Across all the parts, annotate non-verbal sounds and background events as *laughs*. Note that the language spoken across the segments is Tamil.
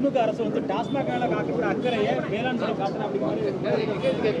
திமுக அரசு வந்து டாஸ்மாக் மேல காக்கக்கூடிய அக்கறையை வேளாண் துறை காட்டணும் அப்படிங்கிற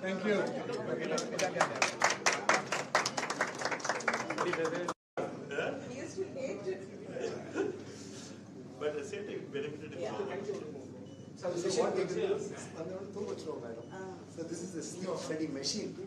Thank you. but the same ah. so this? is a sleep study machine. *laughs*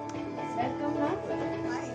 hết cống lát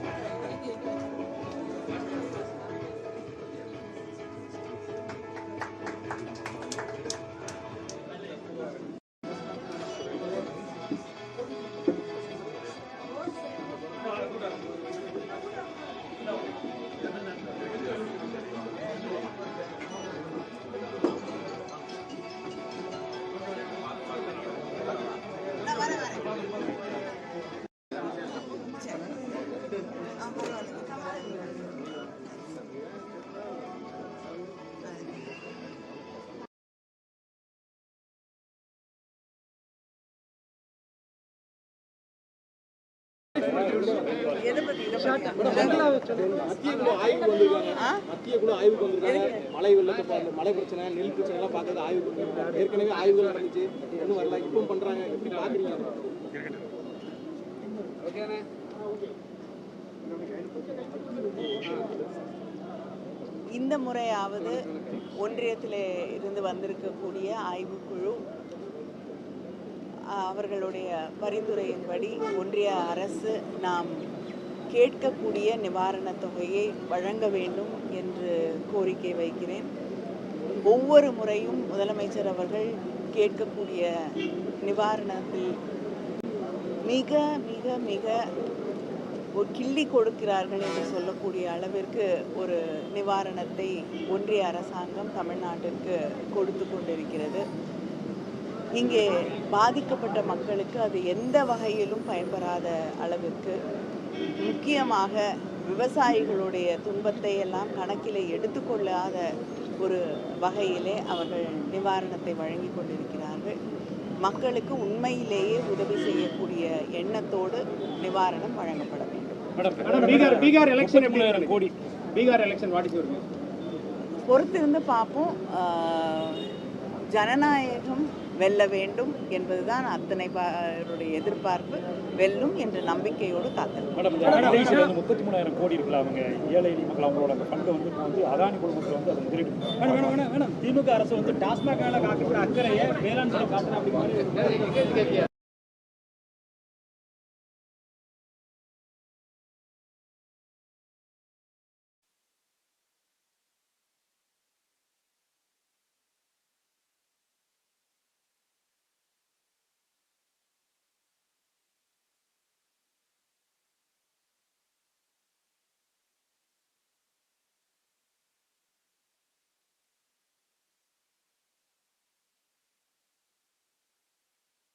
மழை வெள்ளத்தை இந்த மழை பிரச்சனை நெல் பிரச்சனை எல்லாம் பார்க்கறது ஆய்வுக்கு ஏற்கனவே ஆய்வுகள் நடந்துச்சு ஒன்றும் வரல இப்பவும் பண்றாங்க எப்படி பாக்குறீங்க இந்த முறையாவது ஒன்றியத்தில் இருந்து வந்திருக்கக்கூடிய ஆய்வுக்குழு அவர்களுடைய பரிந்துரையின்படி ஒன்றிய அரசு நாம் கேட்கக்கூடிய நிவாரணத் தொகையை வழங்க வேண்டும் என்று கோரிக்கை வைக்கிறேன். ஒவ்வொரு முறையும் முதலமைச்சர் அவர்கள் கேட்கக்கூடிய நிவாரணத்தில் மிக மிக மிக ஒரு கிள்ளி கொடுக்கிறார்கள் என்று சொல்லக்கூடிய அளவிற்கு ஒரு நிவாரணத்தை ஒன்றிய அரசாங்கம் தமிழ்நாட்டிற்கு கொடுத்து கொண்டிருக்கிறது. இங்கே பாதிக்கப்பட்ட மக்களுக்கு அது எந்த வகையிலும் பயன்பெறாத அளவிற்கு முக்கியமாக விவசாயிகளுடைய துன்பத்தை எல்லாம் கணக்கிலே எடுத்துக்கொள்ளாத ஒரு வகையிலே அவர்கள் நிவாரணத்தை வழங்கி கொண்டிருக்கிறார்கள். மக்களுக்கு உண்மையிலேயே உதவி செய்யக்கூடிய எண்ணத்தோடு நிவாரணம் வழங்கப்பட வேண்டும். மேடம் பீகார் பீகார் எலெக்ஷன் கோடி. பீகார் பொறுத்திருந்து பார்ப்போம். ஆஹ், ஜனநாயகம் வெல்ல வேண்டும் என்பதுதான் அத்தனை பேருடைய எதிர்பார்ப்பு. வெல்லும் என்ற நம்பிக்கையோடு வந்து முப்பத்தி மூணாயிரம் கோடி இருக்குல்ல அவங்க ஏழை எளிய மக்கள் அவங்களோட அந்த வந்து வந்து அதானி குழுமத்தில் வந்து அதை முதலீடு திமுக அரசு வந்து டாஸ்மாக் காக்கக்கூடிய அக்கறையை வேளாண் துறை அப்படிங்கிற மாதிரி